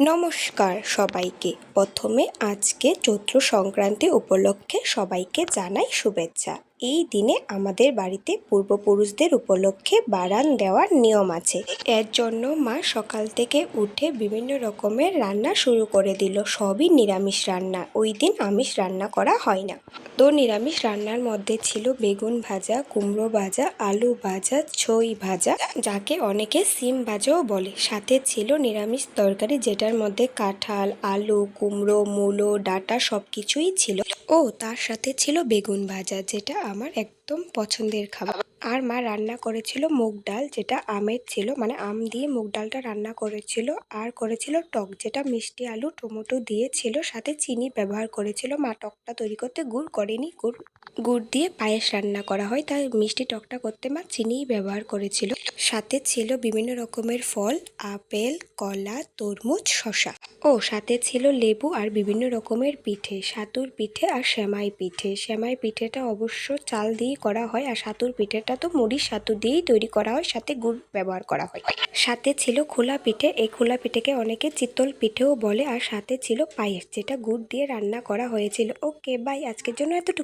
নমস্কার সবাইকে। প্রথমে আজকে চৈত্র সংক্রান্তি উপলক্ষে সবাইকে জানাই শুভেচ্ছা। এই দিনে আমাদের বাড়িতে পূর্বপুরুষদের উপলক্ষে বারান দেওয়ার নিয়ম আছে। এর জন্য মা সকাল থেকে উঠে বিভিন্ন রকমের রান্না শুরু করে দিল। সবই নিরামিষ রান্না। ওই দিন আমিষ রান্না করা হয় না। তো নিরামিষ রান্নার মধ্যে ছিল বেগুন ভাজা, কুমড়ো ভাজা, আলু ভাজা, ছই ভাজা, যাকে অনেকে সিম ভাজাও বলে। সাথে ছিল নিরামিষ তরকারি, যেটার মধ্যে কাঁঠাল, আলু, কুমড়ো, মূলো, ডাঁটা সব কিছুই ছিল। ও তার সাথে ছিল বেগুন ভাজা, যেটা আমার একদম পছন্দের খাবার। আর মা রান্না করেছিল মুগ ডাল, যেটা আমের ছিল মানে আম দিয়ে মুগ ডালটা রান্না করেছিল, আর করেছিল টক, যেটা মিষ্টি আলু, টমেটো দিয়েছিল সাথে চিনি ব্যবহার করেছিল। মা টকটা তৈরি করতে গুড় করেনি, গুড় গুড় দিয়ে পায়েস রান্না করা হয়, তাই মিষ্টি টকটা করতে মা চিনিই ব্যবহার করেছিল। সাথে ছিল বিভিন্ন রকমের ফল, আপেল, কলা, তরমুজ, শসা। ও, সাথে ছিল লেবু আর বিভিন্ন রকমের পিঠে, সাতুর পিঠে আর সেমাই পিঠে। সেমাই পিঠেটা অবশ্য চাল দিয়েই করা হয় আর সাতুর পিঠেটা তো মুড়ির সাতু দিয়েই তৈরি করা হয়, সাথে গুড় ব্যবহার করা হয়। সাথে ছিল খোলা পিঠে, এই খোলা পিঠেকে অনেকে চিতল পিঠেও বলে, আর সাথে ছিল পায়েস, যেটা গুড় দিয়ে রান্না করা হয়েছিল। ওকে বাই আজকের জন্য এতটুকু।